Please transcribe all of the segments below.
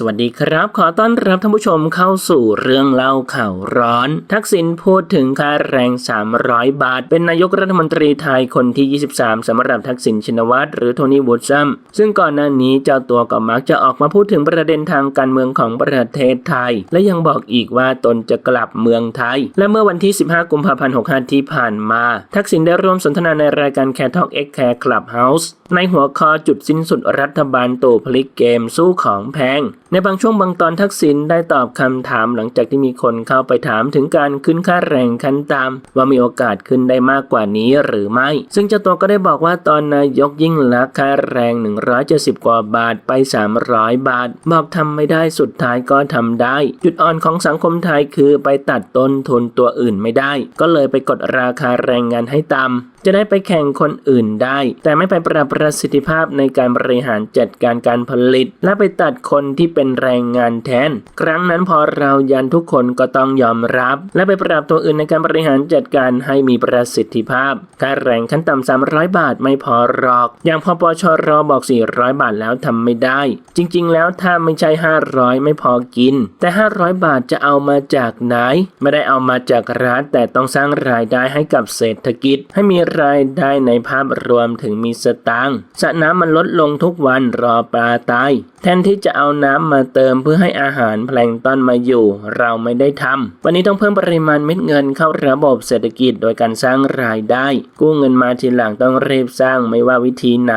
สวัสดีครับ ขอต้อนรับท่านผู้ชมเข้าสู่เรื่องเล่าข่าวร้อน ทักษิณพูดถึงค่าแรง 300 บาท เป็นนายกรัฐมนตรีไทยคนที่ 23สำหรับทักษิณชินวัตรหรือโทนี่วูดซัมซึ่งก่อนหน้านี้เจ้าตัวก็มักจะออกมาพูดถึงประเด็นทางการเมืองของประเทศไทย และยังบอกอีกว่าตนจะกลับเมืองไทย และเมื่อวันที่ 15 กุมภาพันธ์ 65 ที่ผ่านมา ทักษิณได้ร่วมสนทนาในรายการแคท Talk X Care Clubhouse ในหัวข้อจุดสิ้นสุดรัฐบาลตู่พลิกเกมสู้ของแพงในบางช่วงบางตอนทักษิณได้ตอบคำถามหลังจากที่มีคนเข้าไปถามถึงการขึ้นค่าแรงขั้นต่ำว่ามีโอกาสขึ้นได้มากกว่านี้หรือไม่ ซึ่งเจ้าตัวก็ได้บอกว่าตอนนายกยิ่งลักษณ์ค่าแรง 170 กว่าบาทไป 300 บาท บอกทำไม่ได้สุดท้ายก็ทำได้ จุดอ่อนของสังคมไทยคือไปตัดต้นทุนตัวอื่นไม่ได้ ก็เลยไปกดราคาแรงงานให้ต่ำจะได้ไปแข่งคนอื่นได้ แต่ไม่ไปปรับประสิทธิภาพในการบริหารจัดการการผลิต และไปตัดคนที่เป็นแรงงานแทน ครั้งนั้นพอเรายันทุกคนก็ต้องยอมรับ และไปปรับตัวอื่นในการบริหารจัดการให้มีประสิทธิภาพ ค่าแรงขั้นต่ำ300 บาทไม่พอหรอก อย่างพอปชรอบอก 400 บาทแล้วทำไม่ได้ จริงๆ แล้วถ้าไม่ใช่ 500 ไม่พอกิน แต่ 500 บาทจะเอามาจากไหน ไม่ได้เอามาจากร้านแต่ต้องสร้างรายได้ให้กับเศรษฐกิจ ให้มีรายได้ในภาพรวมถึงมีสตางค์สระน้ำมันลดลงทุกวันรอปลาตายแทนที่จะเอาน้ำมาเติมเพื่อให้อาหารแพลงต้นมาอยู่ เราไม่ได้ทำวันนี้ต้องเพิ่มปริมาณเม็ดเงินเข้าระบบเศรษฐกิจ โดยการสร้างรายได้ กู้เงินมาทีหลังต้องรีบสร้างไม่ว่าวิธีไหน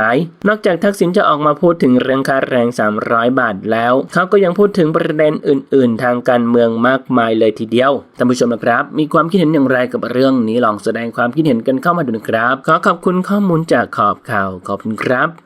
นอกจากทักษิณจะออกมาพูดถึงเรื่องค่าแรง 300 บาทแล้ว เขาก็ยังพูดถึงประเด็นอื่น ๆ ทางการเมืองมากมายเลยทีเดียวท่านผู้ชมนะครับ มีความคิดเห็นอย่างไรกับเรื่องนี้ลองแสดงความคิดเห็นกันเข้ามาดูนะครับ ขอขอบคุณข้อมูลจากขอบข่าวขอบคุณครับ